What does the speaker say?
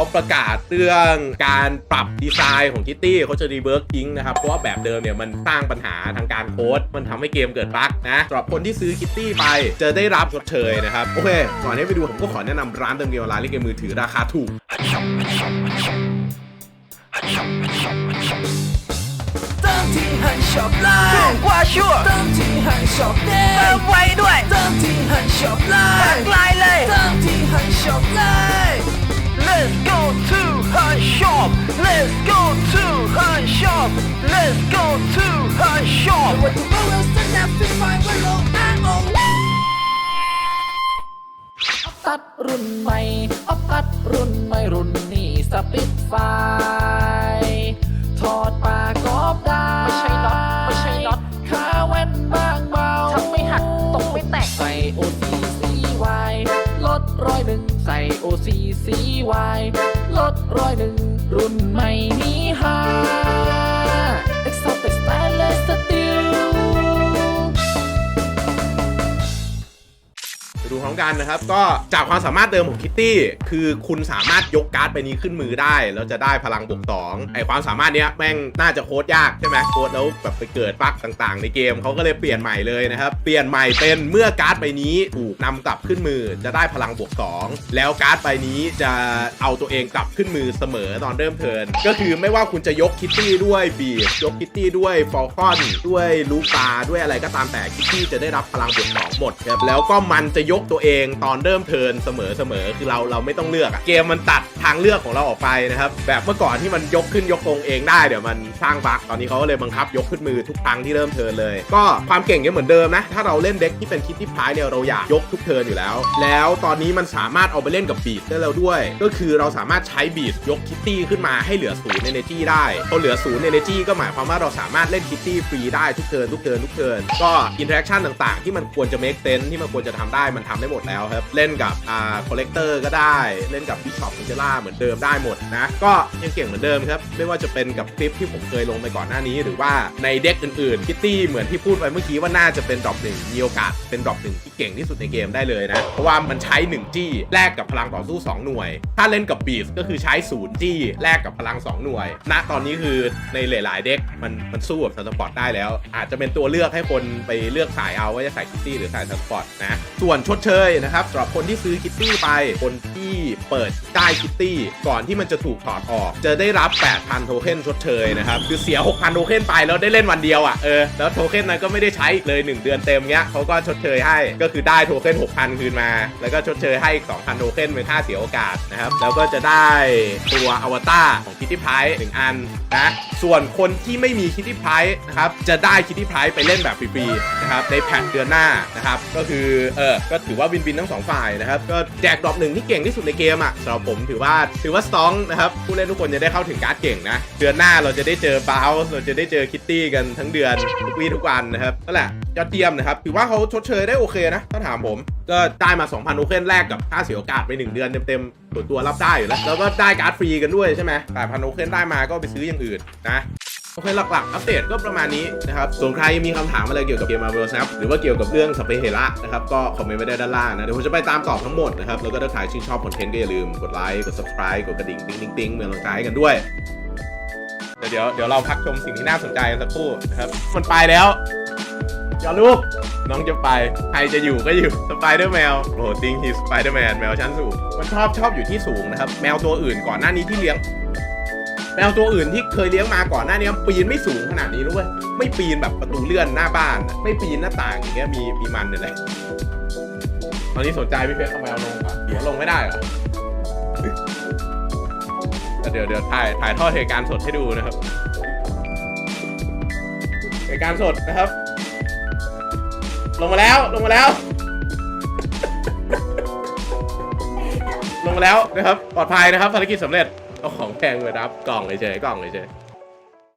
เขาประกาศเรื่องการปรับดีไซน์ของคิตตี้เขาจะรีเวิร์กทิ้งนะครับ เพราะว่าแบบเดิมเนี่ยมันสร้างปัญหาทางการโค้ดมันทำให้เกมเกิดบั๊กนะสำหรับคนที่ซื้อคิตตี้ไปจะได้รับชดเชยนะครับ โอเค ก่อนที่ไปดูผมก็ขอแนะนำร้านเติมเกมออนไลน์เล่นเกมมือถือราคาถูกเติมที่หันช็อปไลถูกน์กว่าชัวร์เติมที่หันช็อปเด้เติงมไวด้วยเติมที่หันช็อปไลตักน์ลายเลยเติมที่หันช็อปไลน์ shop Let's go to her shop Let's go to her shop วันที่ว่าเราสนับสนุนว่าโลกอ้างโอตัดรุ่นใหม่ออฟตัดรุ่นใหม่รุ่นนี้สปิดไฟถอดปากกอบได้ไม่ใช่น็อตไม่ใช่น็อตขาแว่นบางเบาทำไม่หักตกไม่แตกใส่ OCCY ลดร้อยหนึ่งใส่ OCCY ลดร้อยหนึ่ง ดูพร้อมกันนะครับ ก็จากความสามารถเดิมของคิตตี้คือคุณสามารถยกการ์ดใบนี้ขึ้นมือได้ แล้วจะได้พลังบวกสองไอความสามารถเนี้ยแม่งน่าจะโค้ดยากใช่ไหมโค้ดแล้วแบบไปเกิดบั๊กต่าง ๆ ในเกมเขาก็เลยเปลี่ยนใหม่เลยนะครับเปลี่ยนใหม่เป็นเมื่อการ์ดใบนี้ถูกนำกลับขึ้นมือจะได้พลังบวกสองแล้วการ์ดใบนี้จะเอาตัวเองกลับขึ้นมือเสมอตอนเริ่มเทิร์นก็คือไม่ว่าคุณจะยกคิตตี้ด้วยบีดยกคิตตี้ด้วยฟอลคอนด้วยลูกปลาด้วยอะไรก็ตามแต่คิตตี้จะได้รับพลังบวกสองหมดครับแล้วก็มันจะยกตัวเองตอนเริ่มเทินเสมอเสมอคือเราเราไม่ต้องเลือกอะเกมมันตัดทางเลือกของเราออกไปนะครับแบบเมื่อก่อนที่มันยกขึ้นยกลงเองได้เดี๋ยวมันสร้างบั๊กตอนนี้เขาก็เลยบังคับยกขึ้นมือทุกครั้งที่เริ่มเทินเลย ก็ความเก่งยังเหมือนเดิมนะถ้าเราเล่นเด็กที่เป็นคิตตี้พายเนี่ยเราอยากยกทุกเทินอยู่แล้ว แล้วตอนนี้มันสามารถเอาไปเล่นกับบีดได้แล้วด้วย ก็คือเราสามารถใช้บีดยกคิตตี้ขึ้นมาให้เหลือศูนย์เอเนจีได้พอเหลือศูนย์เอเนจีก็หมายความว่าเราสามารถเล่นคิตตี้ฟรีได้ทุกเทินทุกเทินทุกเทินก็อินเทอร์แอคชั่นต่างๆ ที่มันควรจะ make sense ที่มันควรจะทำได้มันทำได้หมดแล้วครับ เล่นกับอ่าคอลเลกเตอร์ก็ได้เล่นกับบิชอปมิเจล่าเหมือนเดิมได้หมดนะก็ยังเก่งเหมือนเดิมครับไม่ว่าจะเป็นกับคลิปที่ผมเคยลงไปก่อนหน้านี้ หรือว่าในเด็กอื่นๆคิตตี้เหมือนที่พูดไปเมื่อกี้ว่าน่าจะเป็นดรอปหนึ่งมีโอกาสเป็นดรอปหนึ่งที่เก่งที่สุดในเกมได้เลยนะเพราะว่ามันใช้1จี้แลกกับพลังต่อสู้ 2 หน่วย ถ้าเล่นกับบีสก็คือใช้0จี้แลกกับพลัง 2 หน่วย ณตอนนี้คือในหลาย ๆ เด็กมันมันสู้กับซันสปอร์ตได้แล้ว อาจจะเป็นตัวเลือกให้คนไปเลือกสายเอาว่าจะใส่คิตตี้หรือใส่ซันสปอร์ตนะส่วนชดเชยนะครับสำหรับคนที่ซื้อคิตตี้ไปคนที่เปิดได้คิตตี้ก่อนที่มันจะถูกถอดออก จะได้รับ 8,000 โทเค็นชดเชยนะครับ คือเสีย 6,000 โทเค็นไปแล้วได้เล่นวันเดียวอะเออแล้วโทเค็นนั้นก็ไม่ได้ใช้เลย 1 เดือนเต็มเงี้ยเขาก็ชดเชยให้ก็คือได้โทเค็น6,000 คืนมา แล้วก็ชดเชยให้อีก2,000 โทเค็นเป็นค่าเสียโอกาสนะครับแล้วก็จะได้ตัวอวตารของคิตตี้ไพร์หนึ่งอันนะส่วนคนที่ไม่มีคิตตี้ไพร์นะครับจะได้คิตตี้ไพร์ไปเล่นแบบฟรีๆนะครับในแพทเดือนหน้านะครับก็คือเออก็ถือว่าวินวินทั้งสองฝ่ายนะครับก็แจกดรอปหนึ่งที่เก่งที่สุดในเกมอะสำหรับผมถือว่าถือว่าสตองนะครับผู้เล่นทุกคนจะได้เข้าถึงการ์ดเก่งนะเดือนหน้าเราจะได้เจอบาวเราจะได้เจอคิตตี้กันทั้งเดือนทุกวีทุกวันนะครับนั่นแหละยอดเยี่ยมนะครับถือว่าเขาชดเชยได้โอเคนะถ้าถามผมก็ได้มา 2,000โทเคนแรกกับค่าเสียโอกาสไป 1 เดือนเต็มๆส่วนตัวรับได้อยู่แล้วแล้วก็ได้การ์ดฟรีกันด้วยใช่ไหม8,000โทเคนได้มาก็ไปซื้ออย่างอื่นนะ อเคหลักๆ อัปเดตก็ประมาณนี้นะครับ ส่วนใครมีคำถามอะไรเกี่ยวกับเกมมาเวลนะครับหรือว่าเกี่ยวกับเรื่องสเปเฮระนะครับก็คอมเมนต์ไว้ได้ด้านล่างนะ เดี๋ยวผมจะไปตามตอบทั้งหมดนะครับ แล้วก็ถ้าใครชื่นชอบคอนเทนต์ก็อย่าลืมกดไลค์ กด subscribe กดกระดิ่งติ๊งติ๊งติ๊งเป็นกำลังใจให้กันด้วย เดี๋ยวเดี๋ยวเราพักชมสิ่งที่น่าสนใจกันสักครู่นะครับมันไปแล้วอย่าลูกน้องจะไป ใครจะอยู่ก็อยู่สไปเดอร์แมวโอ้ติงฮีสไปเดอร์แมนแมวชั้นสูง มันชอบชอบอยู่ที่สูงนะครับ แมวตัวอื่นก่อนหน้านี้ที่เลี้ยง แมวตัวอื่นที่เคยเลี้ยงมาก่อนหน้านี้ปีนไม่สูงขนาดนี้ด้วยไม่ปีนแบบประตูเลื่อนหน้าบ้าน ไม่ปีนหน้าต่างอย่างเงี้ยมีมีมันเลยตอนนี้สนใจพี่เพชรเอาแมวลงก่อนเดี๋ยวลงไม่ได้เหรอเดี๋ยวเดี๋ยวถ่ายถ่ายทอดเหตุการณ์สดให้ดูนะครับเหตุการณ์สดนะครับ ลงมาแล้วลงมาแล้ว ลงมาแล้วนะครับ ปลอดภัยนะครับภารกิจสำเร็จ เอาของแพงไปรับกล่องเฉยๆกล่องเฉยๆ